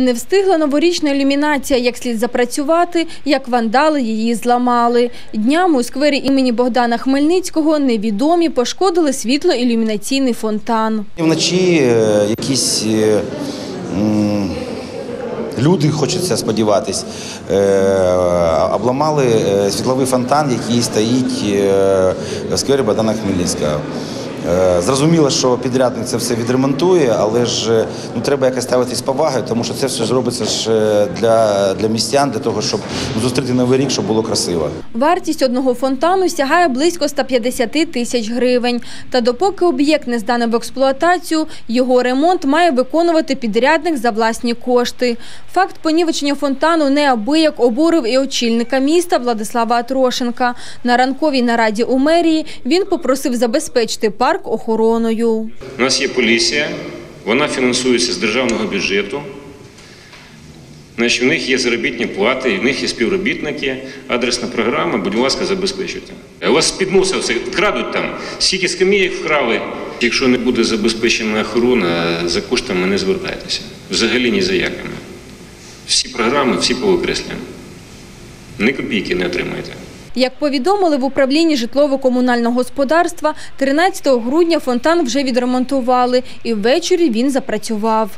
Не встигла новорічна ілюмінація як слід запрацювати, як вандали її зламали. Днями у сквері імені Богдана Хмельницького невідомі пошкодили світло-ілюмінаційний фонтан. Вночі е, якісь е, люди, хочеться сподіватись, е, обламали світловий фонтан, який стоїть в сквері Богдана Хмельницького. Е, Зрозуміло, що підрядник це все відремонтує, але ж е, ну, треба якось ставитись з повагою, тому що це все ж робиться ж е, для, для містян, для того, щоб зустріти новий рік, щоб було красиво. Вартість одного фонтану сягає близько 150 тисяч гривень. Та допоки об'єкт не здане в експлуатацію, його ремонт має виконувати підрядник за власні кошти. Факт понівечення фонтану неабияк обурив і очільника міста Владислава Атрошенка. На ранковій нараді у мерії він попросив забезпечити парк охороною. У нас є поліція, вона фінансується з державного бюджету. Значить, у них є заробітні плати, у них є співробітники, адресна програма, будь ласка, забезпечуйте. У вас під носа все крадуть там, скільки скамієк вкрали. Якщо не буде забезпечена охорона, за коштами не звертайтеся. Взагалі ні за якими. Всі програми, всі повикреслені. Ні копійки не отримаєте. Як повідомили в управлінні житлово-комунального господарства, 13 грудня фонтан вже відремонтували і ввечері він запрацював.